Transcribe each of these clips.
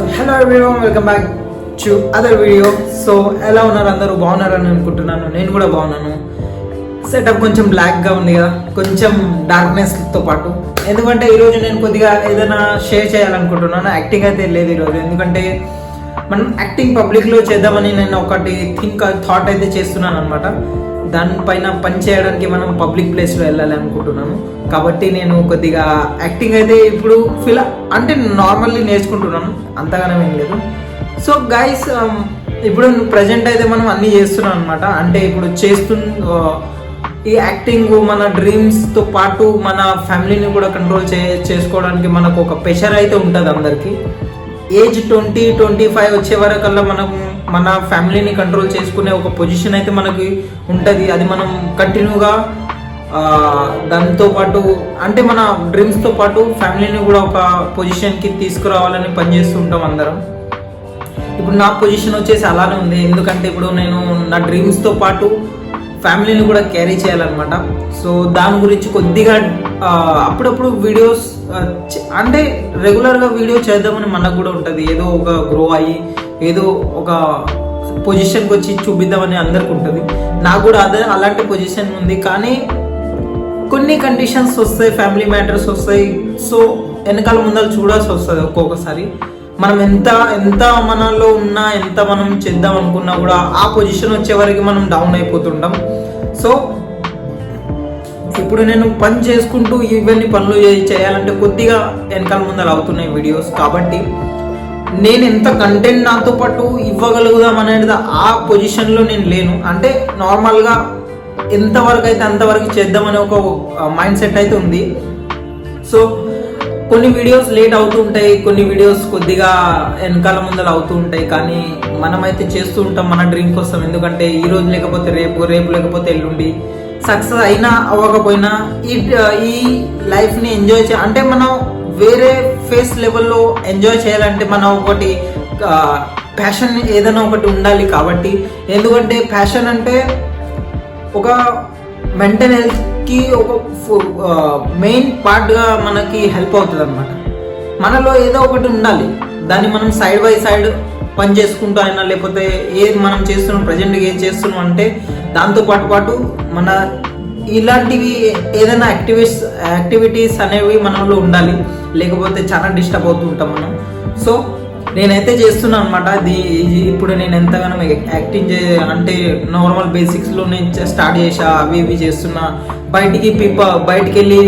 So hello everyone welcome back to other video so ఎలా ఉన్నారు అందరూ? బాగున్నారని అనుకుంటున్నాను. నేను కూడా బాగున్నాను. సెటప్ కొంచెం బ్లాక్గా ఉంది కదా. కొంచెం డార్క్నెస్తో పాటు. ఎందుకంటే ఈరోజు నేను కొద్దిగా ఏదైనా షేర్ చేయాలనుకుంటున్నాను. యాక్టింగ్ అయితే లేదు ఈరోజు. ఎందుకంటే మనం యాక్టింగ్ పబ్లిక్లో చేద్దామని నేను ఒకటి థింక్ థాట్ అయితే చేస్తున్నాను అనమాట దానిపైన పని చేయడానికి మనం పబ్లిక్ ప్లేస్లో వెళ్ళాలి అనుకుంటున్నాను కాబట్టి నేను కొద్దిగా యాక్టింగ్ అయితే ఇప్పుడు ఫిల్ అంటే నార్మల్లీ నేర్చుకుంటున్నాను. అంతగానే ఏం లేదు. సో గైస్ um, ఇప్పుడు ప్రజెంట్ అయితే మనం అన్నీ చేస్తున్నాం అనమాట అంటే ఇప్పుడు చేస్తు ఈ యాక్టింగ్ మన డ్రీమ్స్తో పాటు మన ఫ్యామిలీని కూడా కంట్రోల్ చే చేసుకోవడానికి మనకు ఒక ప్రెషర్ అయితే ఉంటుంది అందరికీ. ఏజ్ ట్వంటీ ట్వంటీ ఫైవ్ వచ్చే వరకల్లా మనం మన ఫ్యామిలీని కంట్రోల్ చేసుకునే ఒక పొజిషన్ అయితే మనకి ఉంటుంది. అది మనం కంటిన్యూగా దాంతో పాటు అంటే మన డ్రీమ్స్తో పాటు ఫ్యామిలీని కూడా ఒక పొజిషన్కి తీసుకురావాలని పనిచేస్తూ ఉంటాం అందరం. ఇప్పుడు నా పొజిషన్ వచ్చేసి అలానే ఉంది. ఎందుకంటే ఇప్పుడు నేను నా డ్రీమ్స్తో పాటు ఫ్యామిలీని కూడా క్యారీ చేయాలన్నమాట. సో దాని గురించి కొద్దిగా అప్పుడప్పుడు వీడియోస్ అంటే రెగ్యులర్గా వీడియో చేద్దామని మనకు కూడా ఉంటుంది. ఏదో ఒక గ్రో అయ్యి ఏదో ఒక పొజిషన్కి వచ్చి చూపిద్దామని అందరికి ఉంటుంది. నాకు కూడా అదే అలాంటి పొజిషన్ ఉంది. కానీ కొన్ని కండిషన్స్ వస్తాయి ఫ్యామిలీ మ్యాటర్స్ వస్తాయి. సో వెనకాల ముందర చూడాల్సి వస్తుంది ఒక్కొక్కసారి. మనం ఎంత ఎంత మనలో ఉన్నా ఎంత మనం చేద్దాం అనుకున్నా కూడా ఆ పొజిషన్ వచ్చే వరకు మనం డౌన్ అయిపోతుంటాం. సో ఇప్పుడు నేను పని చేసుకుంటూ ఇవన్నీ పనులు చేయాలంటే కొద్దిగా వెనకాల ముందర అవుతున్నాయి వీడియోస్ కాబట్టి నేను ఎంత కంటెంట్ నాతో పాటు ఇవ్వగలుగుదాం అనేది ఆ పొజిషన్లో నేను లేను. అంటే నార్మల్గా ఎంతవరకు అయితే అంతవరకు చేద్దామనే ఒక మైండ్ సెట్ అయితే ఉంది. సో కొన్ని వీడియోస్ లేట్ అవుతూ ఉంటాయి కొన్ని వీడియోస్ కొద్దిగా వెనకాల ముందర అవుతూ ఉంటాయి. కానీ మనమైతే చేస్తూ ఉంటాం మన డ్రీమ్ కోసం. ఎందుకంటే ఈ రోజు లేకపోతే రేపు రేపు లేకపోతే ఎల్లుండి. సక్సెస్ అయినా అవ్వకపోయినా ఈ ఈ లైఫ్ని ఎంజాయ్ చే అంటే మనం వేరే ఫేస్ లెవెల్లో ఎంజాయ్ చేయాలంటే మనం ఒకటి ప్యాషన్ ఏదైనా ఒకటి ఉండాలి కాబట్టి. ఎందుకంటే ప్యాషన్ అంటే ఒక మెంటల్ హెల్త్కి ఒక మెయిన్ పార్ట్గా మనకి హెల్ప్ అవుతుంది అనమాట మనలో ఏదో ఒకటి ఉండాలి. దాన్ని మనం సైడ్ బై సైడ్ పని చేసుకుంటూ అయినా లేకపోతే ఏది మనం చేస్తున్నాం ప్రజెంట్గా ఏం చేస్తున్నాం అంటే దాంతో పాటు పాటు మన ఇలాంటివి ఏదైనా యాక్టివిటీస్ యాక్టివిటీస్ అనేవి మనలో ఉండాలి. లేకపోతే చాలా డిస్టర్బ్ అవుతూ ఉంటాం మనం. సో నేనైతే చేస్తున్నాను అనమాట ఇది ఇప్పుడు నేను ఎంతగానో యాక్టింగ్ చే అంటే నార్మల్ బేసిక్స్లో నేను స్టార్ట్ చేసా అవి ఇవి చేస్తున్నా. బయటికి పిప్ప బయటికి వెళ్ళి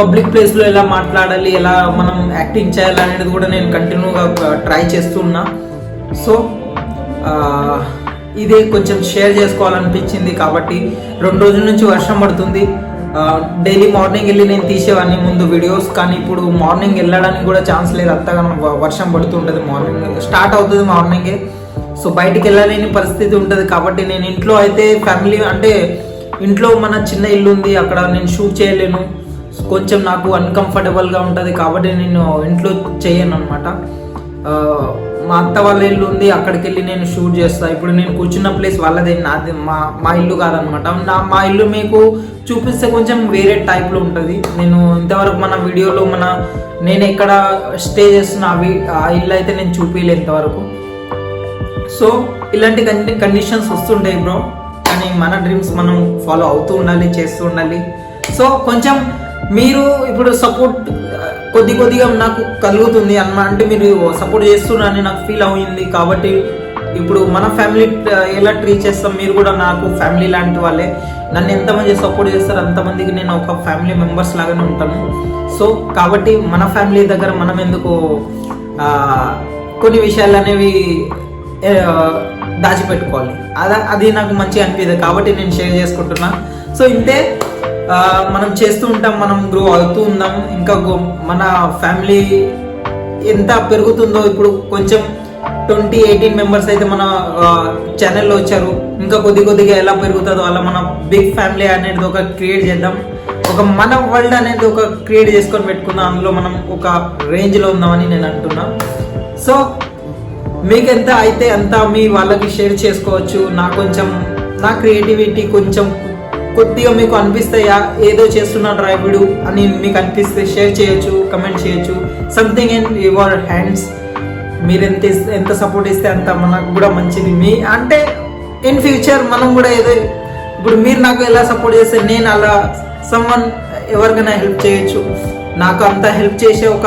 పబ్లిక్ ప్లేస్లో ఎలా మాట్లాడాలి ఎలా మనం యాక్టింగ్ చేయాలి అనేది కూడా నేను కంటిన్యూగా ట్రై చేస్తున్నా. సో ఇదే కొంచెం షేర్ చేసుకోవాలనిపించింది కాబట్టి రెండు రోజుల నుంచి వర్షం పడుతుంది. డైలీ మార్నింగ్ వెళ్ళి నేను తీసేవాడిని ముందు వీడియోస్ కానీ ఇప్పుడు మార్నింగ్ వెళ్ళడానికి కూడా ఛాన్స్ లేదు. అంతగానో వర్షం పడుతుంటుంది మార్నింగ్ స్టార్ట్ అవుతుంది మార్నింగే సో బయటికి వెళ్ళలేని పరిస్థితి ఉంటుంది కాబట్టి నేను ఇంట్లో అయితే ఫ్యామిలీ అంటే ఇంట్లో మన చిన్న ఇల్లు ఉంది అక్కడ నేను షూట్ చేయలేను. కొంచెం నాకు అన్కంఫర్టబుల్గా ఉంటుంది కాబట్టి నేను ఇంట్లో చేయను అనమాట మా అత్త వాళ్ళ ఇల్లు ఉంది అక్కడికి వెళ్ళి నేను షూట్ చేస్తా. ఇప్పుడు నేను కూర్చున్న ప్లేస్ వాళ్ళదే నాది మా మా ఇల్లు కాదనమాట. నా మా ఇల్లు మీకు చూపిస్తే కొంచెం వేరే టైప్లో ఉంటుంది. నేను ఇంతవరకు మన వీడియోలో మన నేను ఎక్కడ స్టే చేస్తున్న అవి ఆ ఇల్లు అయితే నేను చూపించలే ఇంతవరకు. సో ఇలాంటి కండిషన్స్ వస్తుంటాయి బ్రో. కానీ మన డ్రీమ్స్ మనం ఫాలో అవుతూ ఉండాలి చేస్తూ ఉండాలి. సో కొంచెం మీరు ఇప్పుడు సపోర్ట్ కొద్ది కొద్దిగా నాకు కలుగుతుంది అన్న అంటే మీరు సపోర్ట్ చేస్తున్నారని నాకు ఫీల్ అయింది కాబట్టి ఇప్పుడు మన ఫ్యామిలీ ఎలా ట్రీట్ చేస్తాం మీరు కూడా నాకు ఫ్యామిలీ లాంటి వాళ్ళే. నన్ను ఎంతమంది సపోర్ట్ చేస్తారో అంతమందికి నేను ఒక ఫ్యామిలీ మెంబర్స్ లాగానే ఉంటాను. సో కాబట్టి మన ఫ్యామిలీ దగ్గర మనం ఎందుకు కొన్ని విషయాలు అనేవి దాచిపెట్టుకోవాలి. అదా అది నాకు మంచిగా అనిపించదు కాబట్టి నేను షేర్ చేసుకుంటున్నా. సో ఇంతే. మనం చేస్తూ ఉంటాం మనం గ్రో అవుతూ ఉన్నాం. ఇంకా గో- మన ఫ్యామిలీ ఎంత పెరుగుతుందో ఇప్పుడు కొంచెం ట్వంటీ ఎయిటీన్ మెంబర్స్ అయితే మన ఛానల్లో వచ్చారు. ఇంకా కొద్ది కొద్దిగా ఎలా పెరుగుతుందో అలా మన బిగ్ ఫ్యామిలీ అనేది ఒక క్రియేట్ చేద్దాం. ఒక మన వరల్డ్ అనేది ఒక క్రియేట్ చేసుకొని పెట్టుకుందాం. అందులో మనం ఒక రేంజ్లో ఉందామని నేను అంటున్నా. సో మీకు ఎంత అయితే అంత మీ వాళ్ళకి షేర్ చేసుకోవచ్చు నా కొంచెం నా క్రియేటివిటీ కొంచెం కొద్దిగా మీకు అనిపిస్తాయా? ఏదో చేస్తున్నాడు రాయుడు అని మీకు అనిపిస్తే షేర్ చేయొచ్చు కమెంట్ చేయొచ్చు. సంథింగ్ ఇన్ యువర్ హ్యాండ్స్ మీరు ఎంత ఎంత సపోర్ట్ ఇస్తే అంత మనకు కూడా మంచిది. మీ అంటే ఇన్ ఫ్యూచర్ మనం కూడా ఏదో ఇప్పుడు మీరు నాకు ఎలా సపోర్ట్ చేస్తే నేను అలా సమ్వన్ ఎవరికైనా హెల్ప్ చేయొచ్చు. నాకు అంత హెల్ప్ చేసే ఒక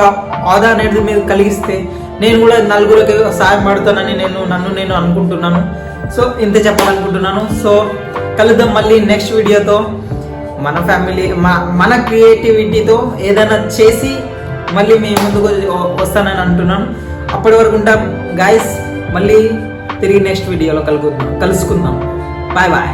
ఆదా అనేది మీరు కలిగిస్తే నేను కూడా నలుగురికి సాయం పడతానని నేను నన్ను నేను అనుకుంటున్నాను. సో ఇంత చెప్పాలనుకుంటున్నాను. సో కలుద్దాం మళ్ళీ నెక్స్ట్ వీడియోతో మన ఫ్యామిలీ మా మన క్రియేటివిటీతో ఏదైనా చేసి మళ్ళీ మీ ముందుకు వస్తానని అంటున్నాను అప్పటి వరకు ఉంటాం. గాయస్ మళ్ళీ తిరిగి నెక్స్ట్ వీడియోలో కలుగుకుందాం కలుసుకుందాం. Bye bye